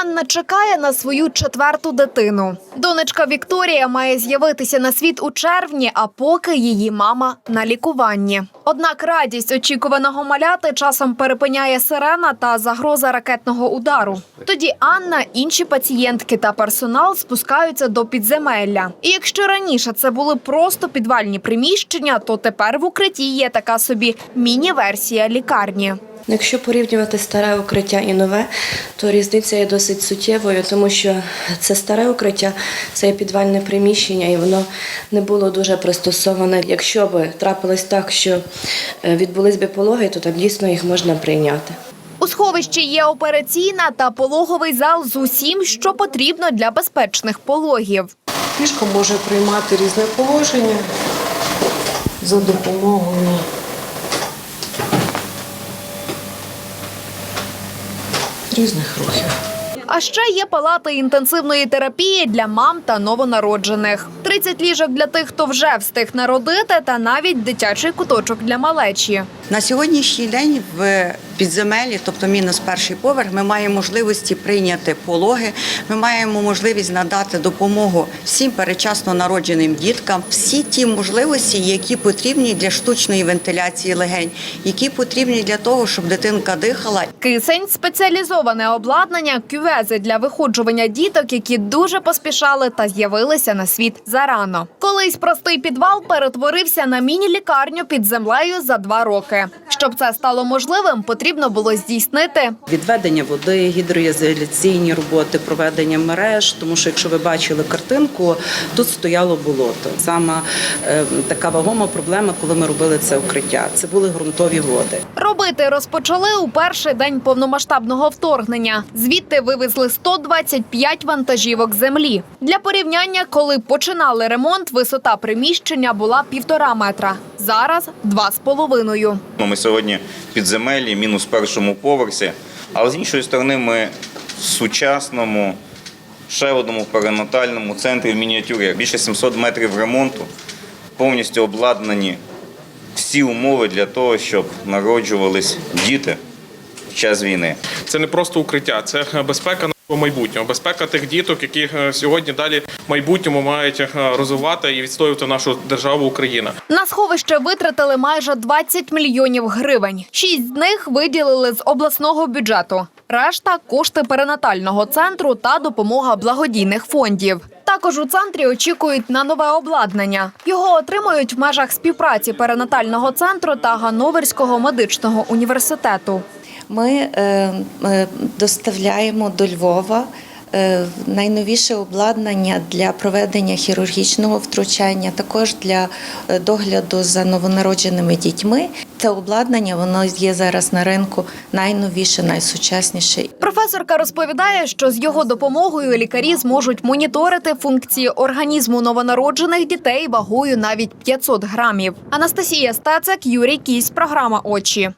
Анна чекає на свою четверту дитину. Донечка Вікторія має з'явитися на світ у червні, а поки її мама на лікуванні. Однак радість очікуваного маляти часом перепиняє сирена та загроза ракетного удару. Тоді Анна, інші пацієнтки та персонал спускаються до підземелля. І якщо раніше це були просто підвальні приміщення, то тепер в укритті є така собі міні-версія лікарні. Якщо порівнювати старе укриття і нове, то різниця є досить суттєвою, тому що це старе укриття, це є підвальне приміщення, і воно не було дуже пристосоване. Якщо б трапилось так, що е, відбулись би пологи, то там дійсно їх можна прийняти. У сховищі є операційна та пологовий зал з усім, що потрібно для безпечних пологів. Ліжко може приймати різне положення за допомогою різних рухів. А ще є палати інтенсивної терапії для мам та новонароджених. 30 ліжок для тих, хто вже встиг народити, та навіть дитячий куточок для малечі. На сьогоднішній день в підземелі, тобто мінус перший поверх, ми маємо можливості прийняти пологи. Ми маємо можливість надати допомогу всім передчасно народженим діткам, всі ті можливості, які потрібні для штучної вентиляції легень, які потрібні для того, щоб дитинка дихала Кисень спеціалізоване обладнання, кювези для виходжування діток, які дуже поспішали та з'явилися на світ зарано. Колись простий підвал перетворився на міні-лікарню під землею за два роки. Щоб це стало можливим, потрібно було здійснити відведення води, гідроізоляційні роботи, проведення мереж. Тому що, якщо ви бачили картинку, тут стояло болото. Саме е, така вагома проблема, коли ми робили це укриття. Це були ґрунтові води. Робити розпочали у перший день повномасштабного вторгнення. Звідти вивезли 125 вантажівок землі. Для порівняння, коли починали ремонт, висота приміщення була півтора метра. Зараз два з половиною. Ми сьогодні підземелі, мінус першому поверсі, але з іншої сторони, ми в сучасному, ще одному перинатальному центрі в мініатюрі. Більше 700 метрів ремонту, повністю обладнані всі умови для того, щоб народжувались діти в час війни. Це не просто укриття, це безпека майбутнього, безпека тих діток, які е, сьогодні далі майбутньому мають е, розвивати і відстоювати нашу державу Україна. На сховище витратили майже 20 мільйонів гривень. Шість з них виділили з обласного бюджету. Решта кошти перинатального центру та допомога благодійних фондів. Також у центрі очікують на нове обладнання. Його отримують в межах співпраці перинатального центру та Ганноверського медичного університету. Ми е, е, доставляємо до Львова е, найновіше обладнання для проведення хірургічного втручання, також для догляду за новонародженими дітьми. Це обладнання воно є зараз на ринку найновіше, найсучасніше. Професорка розповідає, що з його допомогою лікарі зможуть моніторити функції організму новонароджених дітей вагою навіть 500 грамів. Анастасія Стацик, Юрій Кісь, програма Очі.